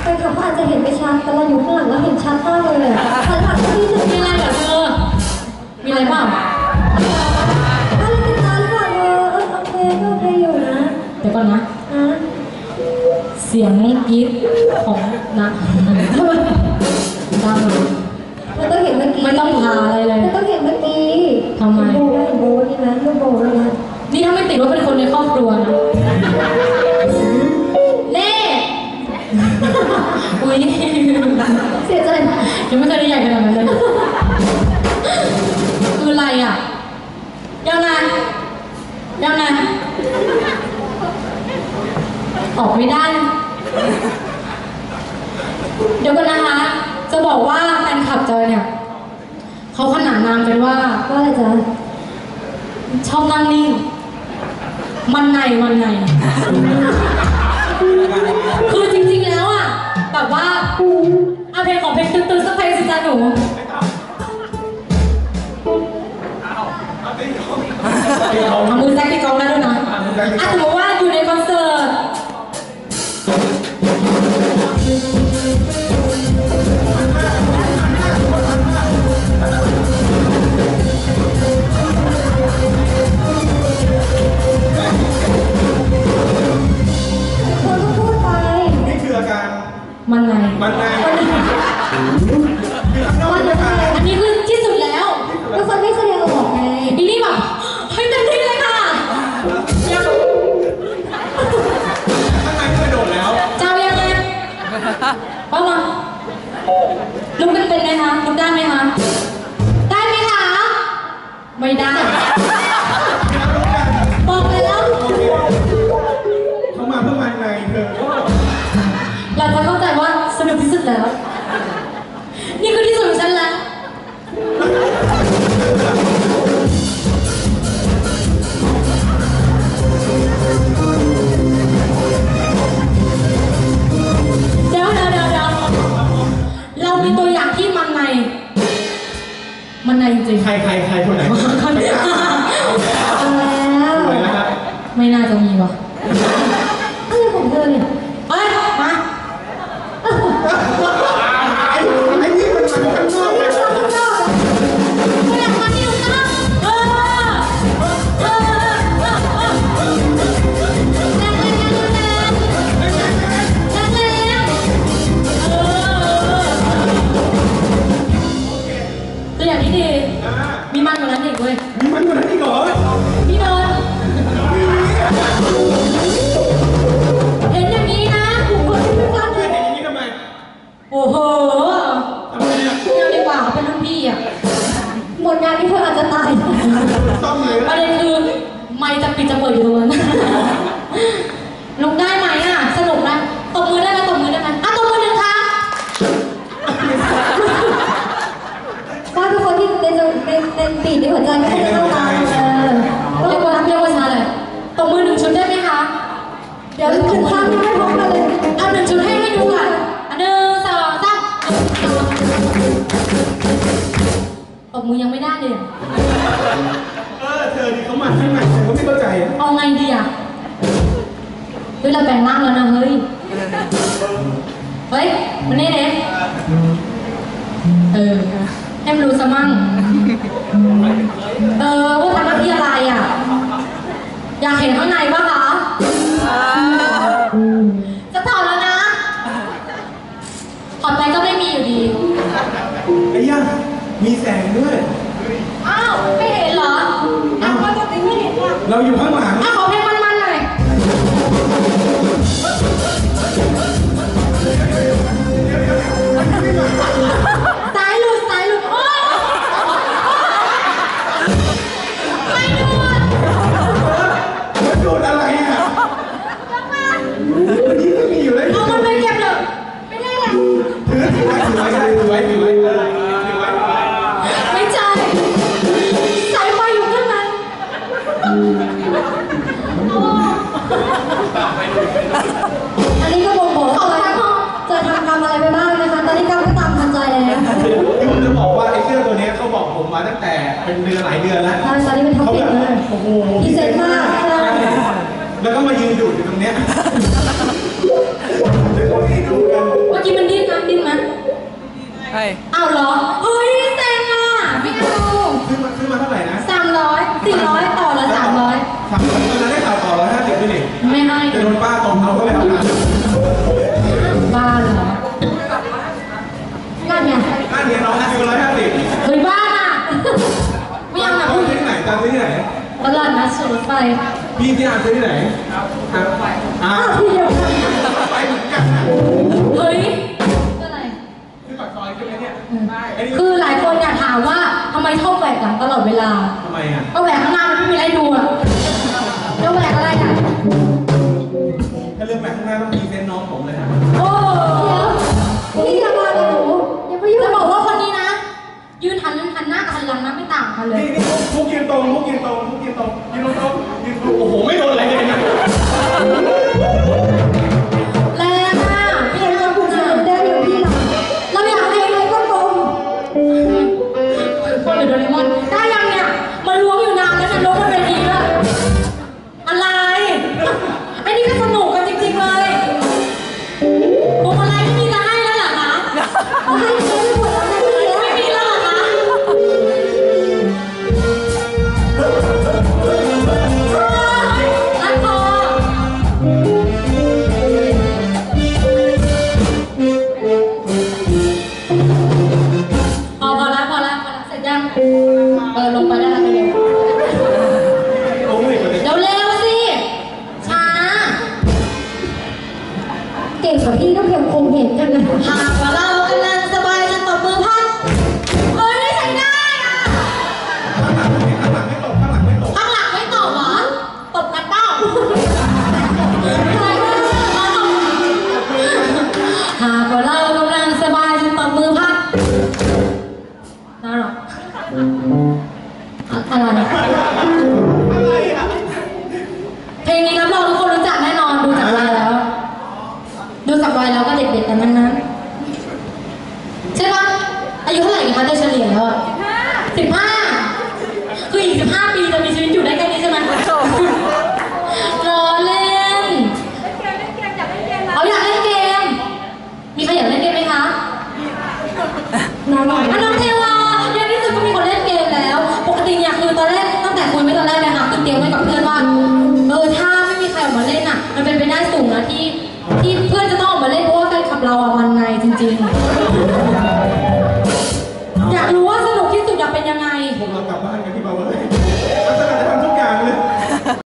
แฟนคลับเขาอาจจะเห็นไม่ชัดแต่เราอยู่ข้างหลังเราเห็นชัดมากเลยอะแฟนคลับที่ถึงมีอะไรเหรอเธอมีอะไรเปล่าอะไรติดตาหรือเปล่าเออเออโอเคก็โอเคอยู่นะเดี๋ยวก่อนนะ นะเสียงกรี๊ดของนะดังเลย มันต้องเห็นเมื่อกี้ไม่ต้องพาอะไรเลยมันต้องเห็นเมื่อกี้ทำไม เห็นโบได้เห็นโบนี่นะลูกโบเลยนะ นี่ถ้าไม่ติดว่าเป็นคนในครอบครัวนะ อุ้ยเสียใจมากยังไม่เคยได้ใหญ่ขนาดนั้นเลยคืออะไรอะยังไงยังไงออกไม่ได้ เดี๋ยวกันนะคะ จะบอกว่าแฟนคลับเจอเนี่ยเขาขนานนามกันว่าว่าอะไรจ๊ะชอบนั่งนิ่งมันในมันใน เอามือแซกที่กองได้ด้วยนะอะสมมติว่าอยู่ในคอนเสิร์ตคนก็พูดไป นี่คืออาการมันในมันในคือข้างนอกเป็นอา มคะลุกได้ไหมคะ ได้ไหมคะ ไม่ได้ บอกเลยแล้ว เขามาเพื่อมันในเธอเราจะเข้าใจว่าสนุกที่สุดแล้ว นี่คือที่สุดของ ในจริงใครใครใครคนไหนๆคนนี้เอาแล้วสวยนะครับไม่น่าจะมีว่ะ ในปีดในหัวใจไม่ได้เข้ามาเออเรียกว่าเรียกว่าชนะเลยตบมือหนึ่งชุดได้ไหมคะ เดี๋ยวถึงข้างไม่พร้อมกันเลยเอาหนึ่งชุดให้ให้ดูก่อนอันหนึ่งสองสามตบมือยังไม่ได้เลยอะเออเธอนี่เขามาข้างในฉันก็ไม่เข้าใจอะเอาไงดีอะเฮ้ยเราแบ่งร่างแล้วนะเฮ้ย เฮ้ยมันนี่เด็เออ ให้มันรู้ซะมั่ง เออว่าทำหน้าที่อะไรอะ อยากเห็นข้างในปะคะ จะถอดแล้วนะ ถอดไปก็ไม่มีอยู่ดี ไอ้ย่ามีแสงด้วย อ้าว ไม่เห็นเหรออ้าวปกติไม่เห็นอะเราอยู่ข้างหลัง อ้าว ตั้งแต่เป็นเดือนหลายเดือนแล้วใช่ตอนนี้เป็นท็อปปิ้บเลยโอ้โหพิเศษมากใช่แล้วก็มายืนดูอยู่ตรงเนี้ยเมื่อกี้มันดิ้นนะดิ้นไหม ไอ้ อ้าวเหรอ เพี่ที่อ่านซื้อที่ไหนครับครับอ่าอ้าวพี่เดียวกันไปเหมือนกันนะเฮ้ยอะไรซื้อปากซอยใช่ไหมเนี่ยไอ้นี่คือหลายคนอยากถามว่าทำไมชอบแหวกหลังตลอดเวลาทำไมอะ ก็แหวกข้างหน้ามันไม่มีอะไรดูอะแล้วแหวกอะไรอะ ไอ้นี่ก็สนุกกันจริงๆเลยพวงมาลัยไม่มีจะให้แล้วเหรอคะ ก่งกว่าพี่ก็เพียงคงเห็นกันนะหากว่าเรากำลังสบายจะตบมือพัดเฮ้ยใช้ได้อะข้างหลังไม่ตกข้างหลังไม่ตกข้างหลังไม่ตบเหรอตบกันเปล่าอะไระหากว่าเรากำลังสบายจะตบมือพัดน่ารักอะอะไรอะเพลงนี้รับรองทุกคนรู้ จั